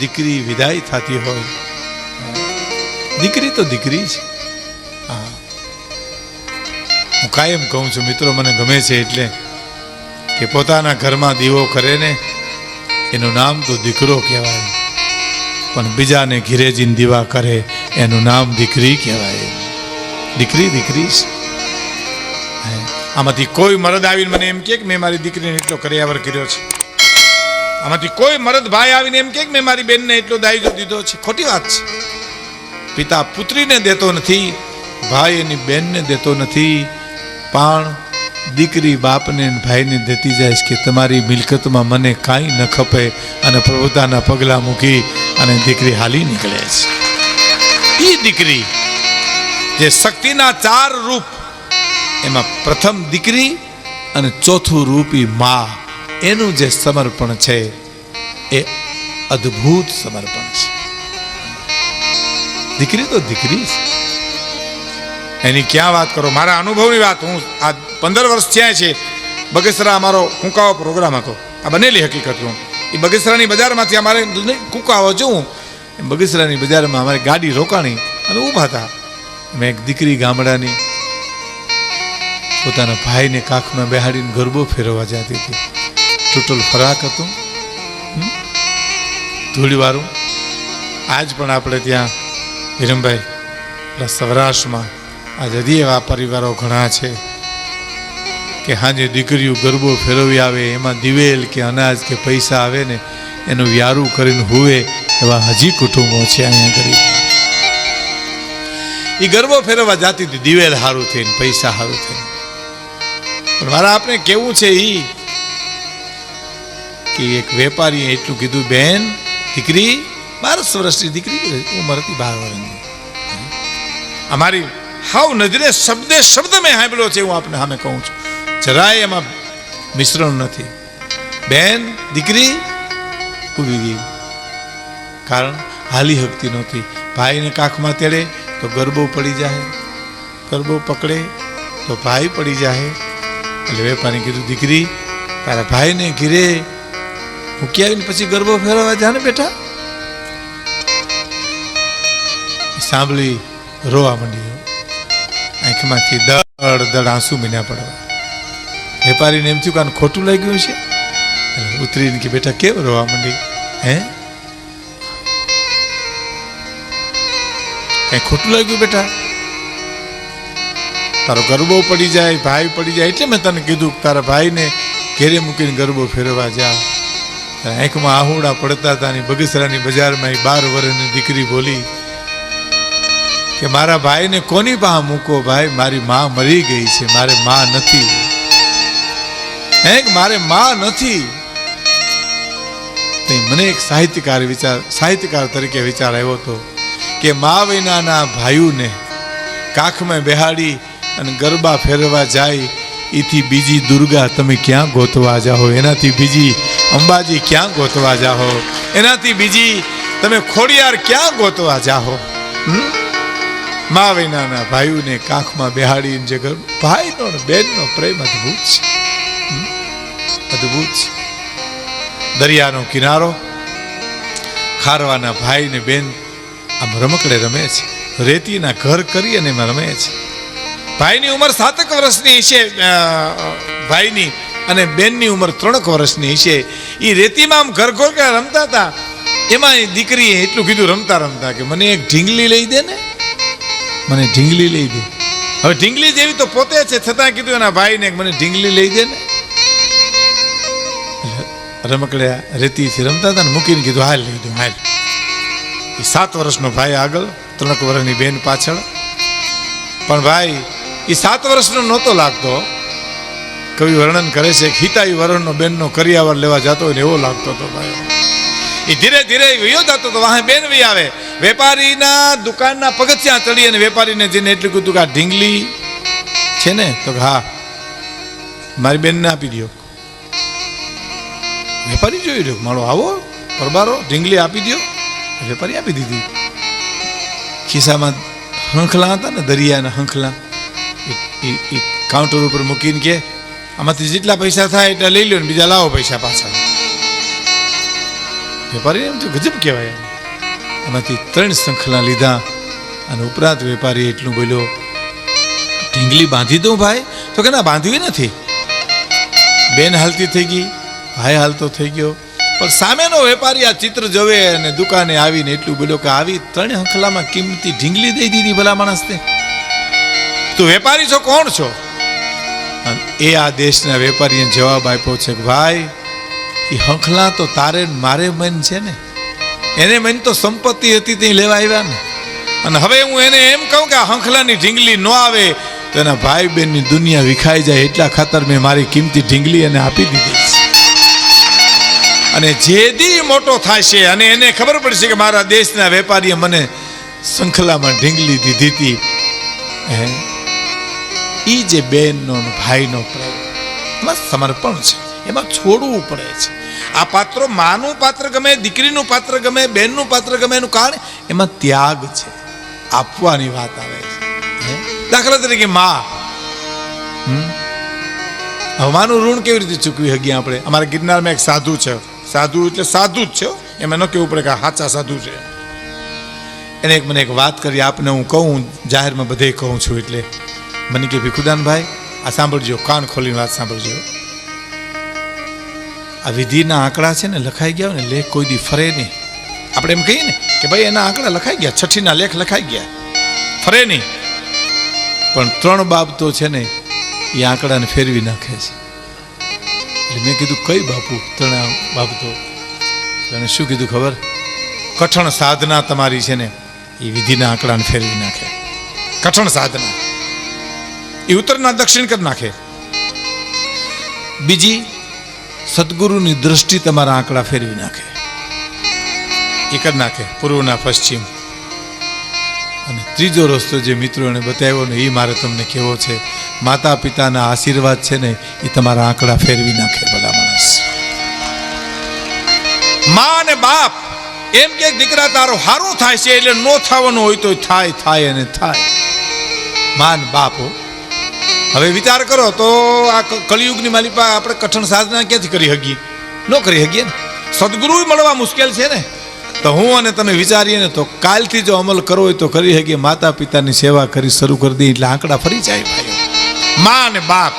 દીકરી વિદાય થતી હોય. દીકરી તો દીકરી છે હા. કાયમ કહું છું, મિત્રો, મને ગમે છે એટલે કે પોતાના ઘરમાં દીવો કરે ને, એનું નામ તો દીકરો કહેવાય. પણ બીજાને ઘીરે જીન દીવા કરે, એનું નામ દીકરી કહેવાય. દીકરી દીકરી છે. આમાંથી કોઈ મરદ આવીને મને એમ કે મેં મારી દીકરીને એટલો કર્યાવર કર્યો છે. આમાંથી કોઈ મરદ ભાઈ આવીને એમ કે મેં મારી બેનને એટલો દાયજો દીધો છે. ખોટી વાત છે. પિતા પુત્રીને દેતો નથી, ભાઈ એની બેનને દેતો નથી, પણ દીકરી બાપને ભાઈને દેતી જાય કે તમારી મિલકતમાં મને કાંઈ ન ખપે અને પ્રભુતાના પગલાં મૂકી અને દીકરી હાલી નીકળે છે. એ દીકરી જે શક્તિના ચાર રૂપ એમાં પ્રથમ દીકરી અને ચોથું રૂપી મા. એનું જે સમર્પણ છે, એ અદ્ભુત સમર્પણ છે. દીકરી તો દીકરી છે એની ક્યાં વાત કરો? મારા અનુભવની વાત. હું આ પંદર વર્ષ થયા છે. બગેસરા અમારો કુંકાવો પ્રોગ્રામ હતો. આ બનેલી હકીકત હું. એ બગેસરાની બજારમાંથી અમારે કુંકાવો જોઉં બગેસરાની બજારમાં અમારી ગાડી રોકાણી અને ઊભા હતા. મેં એક દીકરી ગામડાની પોતાના ભાઈને કાખમાં બેહાડીને ગરબો ફેરવવા જતી હતી. ટોટલ ફરાક હતું. ધૂળીવાળું. આજ પણ આપણે ત્યાં હિરમભાઈ સૌરાષ્ટ્રમાં આ જદી એવા પરિવારો ઘણા છે કે હાજે દીકરીઓ ગરબો ફેરવી આવે, એમાં દિવેલ કે અનાજ કે પૈસા આવે ને, એનું વ્યારું કરીને હોવે એવા હજી કુટુંબો છે અહીંયા ગરીબ એ ગરબો ફેરવવા જાતી હતી. દિવેલ સારું થઈને, પૈસા સારું થઈને. પણ મારા આપણે કેવું છે એ કે એક વેપારીએ એટલું કીધું, બેન, દીકરી બારસ વર્ષની દીકરી ઉંમર હતી બાર વર્ષની. અમારી હાવ નજરે શબ્દે શબ્દ મેં સાંભળ્યો છે, હું આપને સામે કહું છું. જરાય એમાં મિશ્રણ નથી. બેન, દીકરી ઊભી ગઈ. કારણ હાલી હકતી નહોતી. ભાઈને કાખમાં તેડે તો ગરબો પડી જાય, ગરબો પકડે તો ભાઈ પડી જાય. એટલે વેપારી કીધું, દીકરી, તારા ભાઈને ઘીરે મૂકી આવીને પછી ગરબો ફેરવવા જાને બેટા. સાંભળી રોવા માંડી આંખમાંથી દડ દડ આંસુ મીના પડવા. વેપારીને એમ થયું કે આને ખોટું લાગ્યું છે ઉતરીને કે, બેટા, કેમ રોવા માંડી? હે? કઈ ખોટું લાગ્યું બેટા. તારો ગરબો પડી જાય, ભાઈ પડી જાય, એટલે મેં તને કીધું કે તારા ભાઈને ઘેરે મૂકીને ગરબો ફેરવા જા. આંખમાં આહુડા પડતા હતા ની બગસરાની બજારમાં એ બાર વર્ષની દીકરી બોલી કે મારા ભાઈને કોની પાસે મૂકો? ભાઈ, મારી માં મરી ગઈ છે, મારે માં નથી. હે મારે માં નથી? મને એક સાહિત્યકાર વિચાર, સાહિત્યકાર તરીકે વિચાર આવ્યો હતો કે મા વિનાના ભાઈઓને કાખમાં બેહાડી અને ગરબા ફેરવા જાય, એથી બીજી દુર્ગા તમે ક્યાં ગોતવા જાઓ? એનાથી બીજી અંબાજી ક્યાં ગોતવા જાઓ? એનાથી બીજી તમે ખોડિયાર ક્યાં ગોતવા જાઓ? મા વિનાના ભાઈઓને કાખમાં બેહાડીને જે ગર- ભાઈનો બેનનો પ્રેમ અદ્ભુત છે? અદ્ભુત છે. દરિયાનો કિનારો, ખારવાના ભાઈ ને બેન આમ રમકડે રમે છે. રેતીના ઘર કરી અને એમાં રમે છે. ભાઈની ઉંમર સાતક વર્ષની છે ભાઈની અને બેનની ઉંમર ત્રણક વર્ષની છે એ રેતીમાં આમ ઘર ઘર રમતા હતા? એમાં દીકરીએ એટલું કીધું, રમતા રમતા. કે મને એક ઢીંગલી લઈ દે ને? મને ઢીંગલી લઈ દે. હવે ઢીંગલી જેવી તો પોતે છે, છતાં કીધું એના ભાઈને મને ઢીંગલી લઈ દે ને? રમકડ્યા રેતીથી રમતા હતા ને મૂકીને કીધું, હાલ, લઈ દઉં, હાલ. એ સાત વર્ષનો ભાઈ આગળ, ત્રણક વર્ષની બેન પાછળ. પણ ભાઈ એ સાત વર્ષનો નહોતો લાગતો. કવિ વર્ણન કરે છે કે વરણનો બેનનો કરિયાવર લેવા જતો હોય ને એવો લાગતો હતો ભાઈ. એ ધીરે ધીરે વયો જતો તો વાહે બેન વી આવે. વેપારીના દુકાનના પગથિયા ચડી અને વેપારીને જેને એટલું કીધું કે આ ઢીંગલી છે ને, તો હા, મારી બેનને આપી દો વેપારી જોઈ રહ્યો મારો આવો, પરબારો, ઢીંગલી આપી દો વેપારી આપી દીધી. ખિસ્સામાં હંખલા હતા ને, દરિયાના હંખલા. એ- કાઉન્ટર ઉપર મૂકીને કે, આમાંથી જેટલા પૈસા થાય એટલા લઈ લો ને બીજા લાવો પૈસા પાછા. વેપારી એમ તો ગજબ કહેવાય. એમાંથી ત્રણ શંખલા લીધા અને ઉપરાંત વેપારી એટલું બોલ્યો, ઢીંગલી બાંધી દઉં ભાઈ, તો કે ના બાંધવી નથી? બેન હાલતી થઈ ગઈ, ભાઈ હાલતો થઈ ગયો. પણ સામેનો વેપારી આ ચિત્ર જોવે અને દુકાને આવીને એટલું બોલ્યો કે, આવી ત્રણ હંખલામાં કિંમતી ઢીંગલી દઈ દીધી ભલા માણસને. તું વેપારી છો, કોણ છો? એ આ દેશના વેપારીએ જવાબ આપ્યો છે કે, ભાઈ એ હંખલા તો તારે મારે મન છે ને. એને મન તો સંપત્તિ હતી ત્યાં લેવા આવ્યા ને. અને હવે હું એને એમ કહું કે આ હંખલાની ઢીંગલી ન આવે, તો એના ભાઈ બહેનની દુનિયા વિખાઈ જાય એટલા ખાતર મેં મારી કિંમતી ઢીંગલી એને આપી દીધી અને જે દી મોટો છે અને એને ખબર પડશે કે મારા દેશના વેપારીએ મને શંખલામાં ઢીંગલી દીધી હતી. એ જે બેનનો ભાઈનો પ્રેમ એમાં સમર્પણ છે. એમાં છોડવું પડે છે. આ પાત્રો માનું પાત્ર ગમે, દીકરીનું પાત્ર ગમે બેનનું પાત્ર ગમે, એનું કારણ એમાં ત્યાગ છે. આપવાની વાત આવે છે. દાખલા તરીકે મા. હમ? હવે ઋણ કેવી રીતે ચૂકવી શકીએ આપણે? અમારા ગિરનારમાં એક સાધુ છે. સાધુ એટલે સાધુ જ છે. એમાં ન કેવું પડે કે સાચા સાધુ છે. એને એક મને એક વાત કરી, આપને હું કહું જાહેરમાં બધે કહું છું એટલે. મને કે ભીખુદાનભાઈ, આ સાંભળજો, કાન ખોલીને વાત સાંભળજો. આ વિધિના આંકડા છે ને, લખાઈ ગયા ને, લેખ કોઈ દી ફરે નહીં. આપણે એમ કહીએ ને કે ભાઈ એના આંકડા લખાઈ ગયા, છઠ્ઠીના લેખ લખાઈ ગયા. ફરે નહીં. પણ ત્રણ બાબતો છે ને, એ આંકડાને ફેરવી નાખે છે. એટલે મેં કીધું, કઈ બાપુ, ત્રણ બાબતો અને શું કીધું ખબર? કઠણ સાધના તમારી છે ને, એ વિધિના આંકડાને ફેરવી નાખે. કઠણ સાધના. એ ઉત્તરના દક્ષિણ કરી નાખે. બીજી, સદગુરુની દ્રષ્ટિ તમારા આંકડા ફેરવી નાખે. એ કરી નાખે, પૂર્વના, પશ્ચિમ. અને ત્રીજો રસ્તો જે મિત્રોને બતાવ્યો ને, એ મારે તમને કહેવો છે માતા પિતાના આશીર્વાદ છે ને, એ તમારા આંકડા ફેરવી નાખે, ભલા માણસ. મા અને બાપ, એમ કે દીકરા, તારો હારું થાય છે, એટલે નો થવાનું હોય તો થાય થાય અને થાય. માન બાપ. હવે વિચાર કરો તો આ ક- માલિપા આપણે કઠણ સાધના ક્યાંથી કરી શકીએ? ન કરી શકીએ ને? સદગુરુ મળવા મુશ્કેલ છે ને? તો હું અને તમે વિચારીએ ને તો કાલથી જો અમલ કરો તો કરી શકીએ. માતા પિતાની સેવા કરી શરૂ કરી દઈએ. એટલે આંકડા ફરી જાય ભાઈઓ. મા અને બાપ?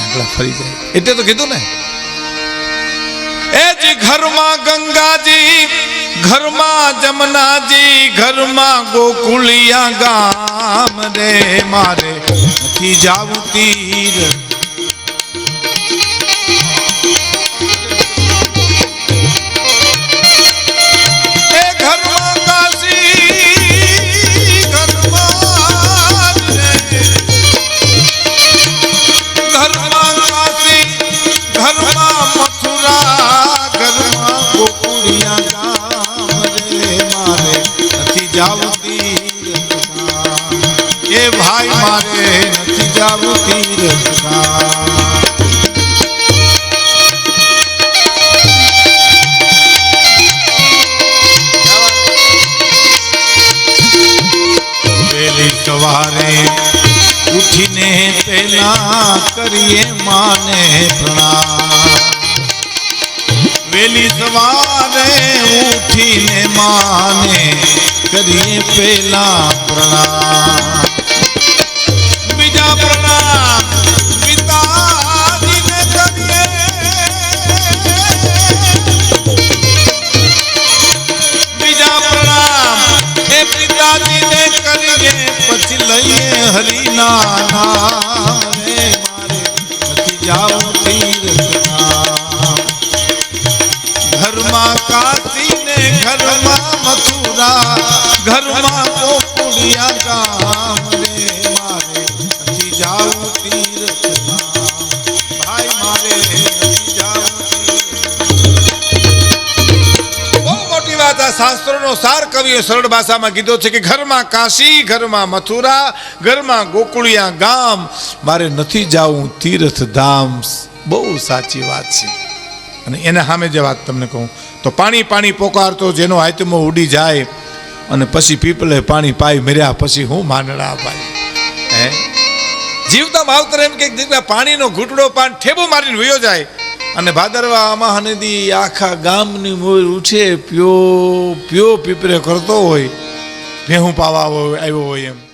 આંકડા ફરી જાય. એટલે તો કીધું ને? એ જે ઘરમાં ગંગાજી ઘરમાં જમનાજી ઘરમાં ગોકુલિયા ગામ રે મારે. નથી જાવું તીર મારે નથી જાવું તીર સવારે ઉઠીને પહેલા કરીએ માને પ્રણામ. વેલી સવારે ઉઠીને માને કરીએ પેલા પ્રણામ. નથી શાસ્ત્રોનો સાર કવિએ સરળ ભાષામાં કીધો છે કે ઘરમાં કાશી, ઘરમાં મથુરા, ઘરમાં ગોકુળિયા ગામ, મારે નથી જાવું તીર્થધામ બહુ સાચી વાત છે. અને એના સામે જે વાત તમને કહું, તો પાણી પાણી પોકારતો જેનો આત્મો ઉડી જાય અને પછી પીપલે પાણી પાઈ મર્યા પછી હું માંડણા ભાઈ હે? જીવતા માવતર એમ કે દીકરા પાણીનો ઘૂંટડો પાન ઠેબો મારીને વયો જાય. અને ભાદરવા આમાં નદી આખા ગામની મોર ઉઠે પ્યો પ્યો પીપરે કરતો હોય, ભેહું પાવા આવ્યો હોય એમ.